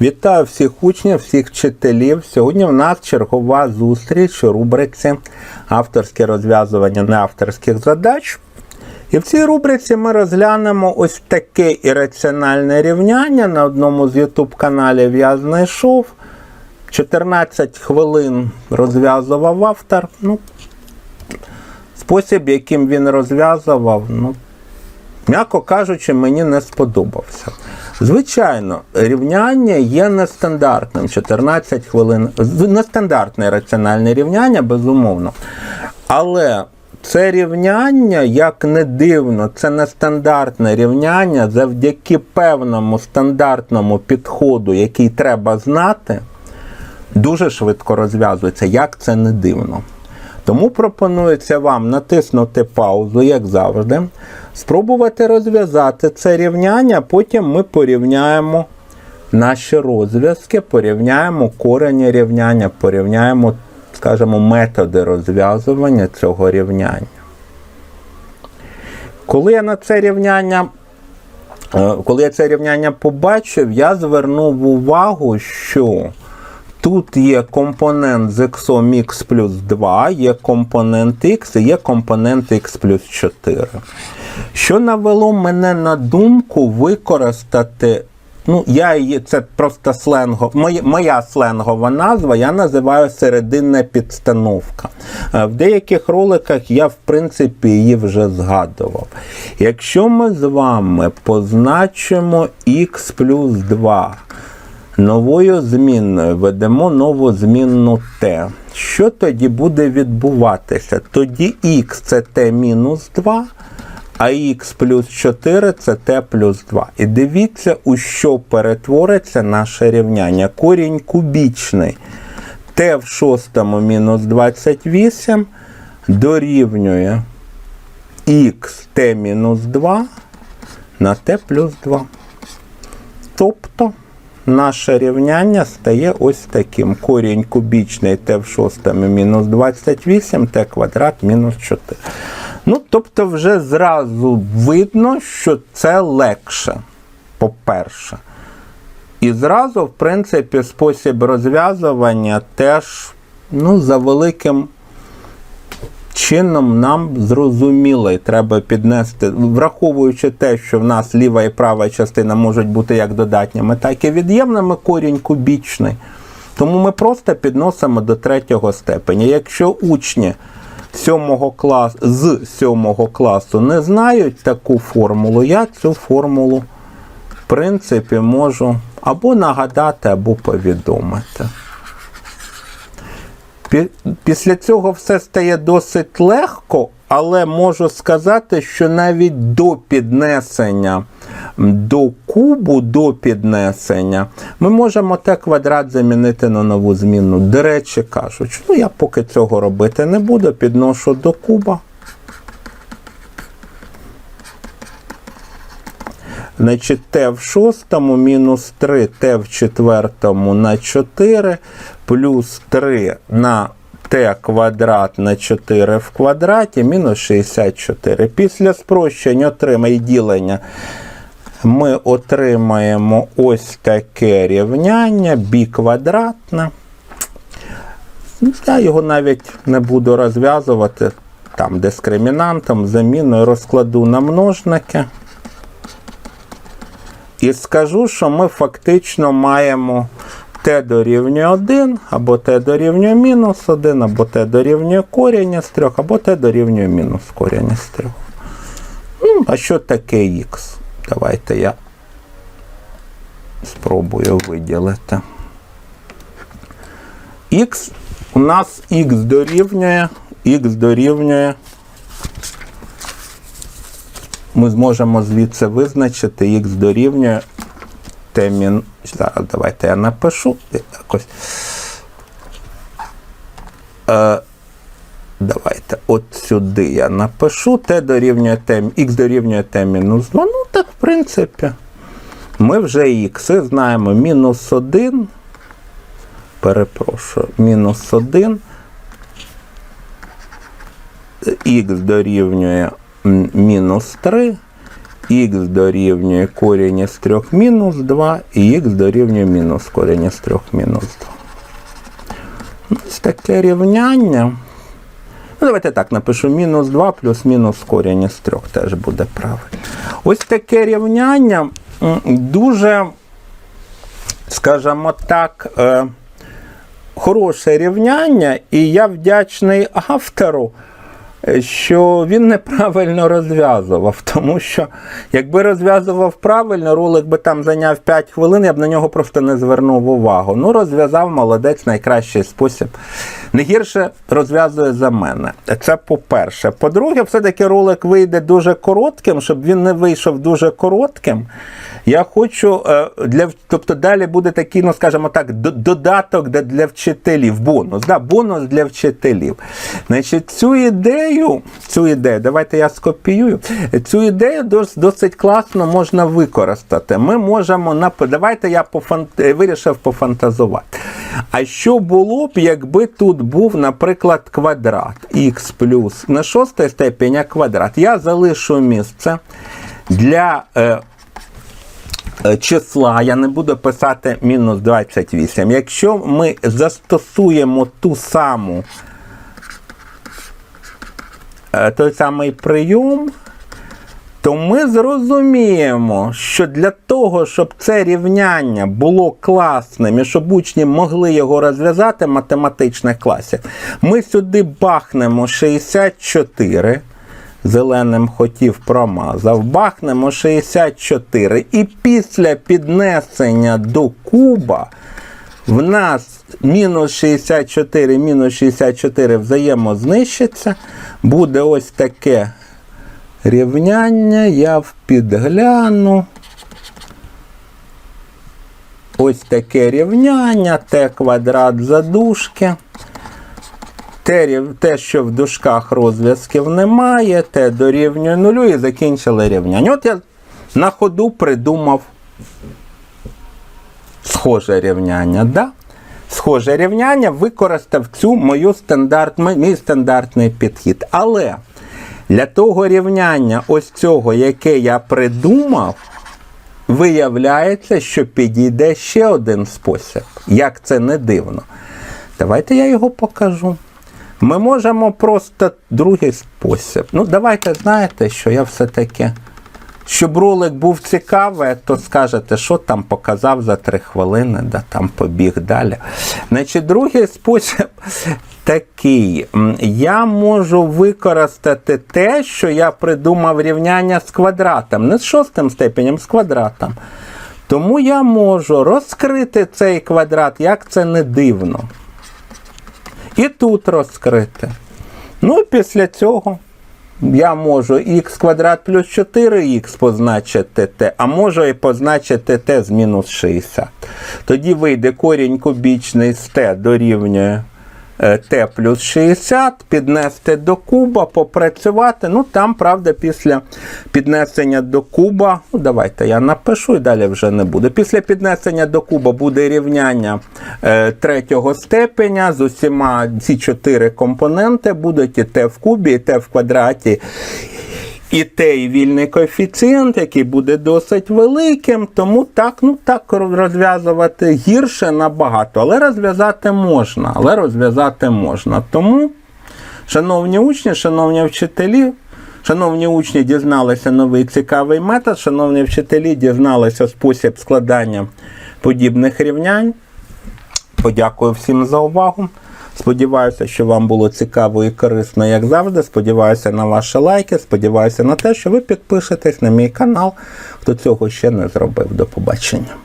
Вітаю всіх учнів, всіх вчителів. Сьогодні в нас чергова зустріч у рубриці авторське розв'язування неавторських задач. І в цій рубриці ми розглянемо ось таке ірраціональне рівняння. На одному з YouTube каналів я знайшов. 14 хвилин розв'язував автор. Ну, спосіб, яким він розв'язував, ну, м'яко кажучи, мені не сподобався. Звичайно, рівняння є нестандартним. 14 хвилин. Нестандартне раціональне рівняння, безумовно. Але це рівняння, як не дивно, це нестандартне рівняння завдяки певному стандартному підходу, який треба знати, дуже швидко розв'язується, як це не дивно. Тому пропонується вам натиснути паузу, як завжди, спробувати розв'язати це рівняння, потім ми порівняємо наші розв'язки, порівняємо корені рівняння, порівняємо, скажімо, методи розв'язування цього рівняння. Коли я на це рівняння Е, Коли я це рівняння побачив, я звернув увагу, що тут є компонент з x x плюс 2, є компонент x і є компонент x плюс 4. Що навело мене на думку використати. Ну, я її, це просто сленго, моя, моя сленгова назва, я називаю серединна підстановка. Е, В деяких роликах я, в принципі, її вже згадував. Якщо ми з вами позначимо x плюс 2, новою змінною ведемо нову змінну t, що тоді буде відбуватися? Тоді x це t мінус 2, а х плюс 4 це t плюс 2. І дивіться, у що перетвориться наше рівняння. Корінь кубічний t в шостому мінус 28 дорівнює х t мінус 2 на t плюс 2. Тобто наше рівняння стає ось таким. Корінь кубічний t в шостому мінус 28, t квадрат мінус 4. Ну, тобто, вже зразу видно, що це легше, по-перше. І зразу, в принципі, спосіб розв'язування теж ну, за великим чином нам зрозумілий. Треба піднести, враховуючи те, що в нас ліва і права частина можуть бути як додатніми, так і від'ємними корінь кубічний. Тому ми просто підносимо до третього степеня. Якщо учні 7 класу, з 7 класу не знають таку формулу, я цю формулу, в принципі, можу або нагадати, або повідомити. Пі- Після цього все стає досить легко, але можу сказати, що навіть до піднесення до кубу, до піднесення, ми можемо те квадрат замінити на нову змінну. До речі, кажуть, ну я поки цього робити не буду, підношу до куба. Значить, t в шостому мінус 3 t в четвертому на 4 плюс 3 на t квадрат на 4 в квадраті мінус 64. Після спрощення отримає ділення ми отримаємо ось таке рівняння бі квадратне. Я його навіть не буду розв'язувати там дискримінантом, заміною розкладу на множники. І скажу, що ми фактично маємо t дорівнює 1, або t дорівнює мінус 1, або t дорівнює коріння з 3, або t дорівнює мінус коріння з 3. Ну, а що таке х? Давайте я спробую виділити. Х у нас х дорівнює, х дорівнює. Ми зможемо звідси визначити х дорівнює t. Зараз давайте я напишу якось. Е, давайте от сюди я напишу t дорівнює t, х дорівнює t мінус 2. Ну так, в принципі, ми вже х знаємо мінус 1. Перепрошую, мінус 1. х дорівнює мінус 3. х дорівнює корінь із 3 мінус 2 і х дорівнює мінус корінь із 3 мінус 2. Ось таке рівняння. Ну, давайте так напишу мінус 2 плюс мінус корінь із 3 теж буде правильно. Ось таке рівняння дуже, скажімо так, е, хороше рівняння, і я вдячний автору, що він неправильно розв'язував. Тому що, якби розв'язував правильно, ролик би там зайняв 5 хвилин, я б на нього просто не звернув увагу. Ну, розв'язав молодець, найкращий спосіб. Не гірше розв'язує за мене. Це по-перше. По-друге, все-таки ролик вийде дуже коротким, щоб він не вийшов дуже коротким. Я хочу е, для тобто далі буде такий, ну скажімо так, додаток для- вчителів. Бонус, да, бонус для вчителів. Значить, цю ідею, цю ідею, давайте я скопіюю. Цю ідею дос- досить класно можна використати. Ми можемо нап... давайте я пофан... е, вирішив пофантазувати. А що було б, якби тут був, наприклад, квадрат х плюс на шостій степені квадрат. Я залишу місце для. Е, е, числа, я не буду писати мінус 28. Якщо ми застосуємо ту саму той самий прийом, то ми зрозуміємо, що для того, щоб це рівняння було класним і щоб учні могли його розв'язати в математичних класах, ми сюди бахнемо 64. Зеленим хотів промазав, бахнемо 64. І після піднесення до куба в нас мінус 64, мінус 64 взаємознищиться. Буде ось таке рівняння. Я підгляну. Ось таке рівняння, t квадрат задушки. Те, те, що в дужках розв'язків немає, те дорівнює нулю і закінчили рівняння. От я на ходу придумав схоже рівняння. Да? Схоже рівняння використав цю мою стандарт, мій стандартний підхід. Але для того рівняння, ось цього, яке я придумав, виявляється, що підійде ще один спосіб. Як це не дивно. Давайте я його покажу. Ми можемо просто другий спосіб. Ну, давайте знаєте, що я все-таки. Щоб ролик був цікавий, то скажете, що там показав за три хвилини, да там побіг далі. Значить, другий спосіб такий. Я можу використати те, що я придумав рівняння з квадратом, не з шостим степенем, з квадратом. Тому я можу розкрити цей квадрат, як це не дивно. І тут розкрити. Ну після цього я можу х квадрат плюс 4х позначити t, а можу і позначити t з мінус 60. Тоді вийде корінь кубічний з t дорівнює е, t плюс 60, піднести до куба, попрацювати. Ну там, правда, після піднесення до куба, ну давайте я напишу і далі вже не буду. Після піднесення до куба буде рівняння е, третього степеня з усіма ці чотири компоненти будуть і Т в кубі, і Т в квадраті. І той вільний коефіцієнт, який буде досить великим, тому так, ну так розв'язувати гірше набагато, але розв'язати можна. Але розв'язати можна. Тому, шановні учні, шановні вчителі, шановні учні дізналися новий цікавий метод, шановні вчителі дізналися спосіб складання подібних рівнянь. Подякую всім за увагу. Сподіваюся, що вам було цікаво і корисно, як завжди. Сподіваюся на ваші лайки. Сподіваюся на те, що ви підпишетесь на мій канал, хто цього ще не зробив. До побачення.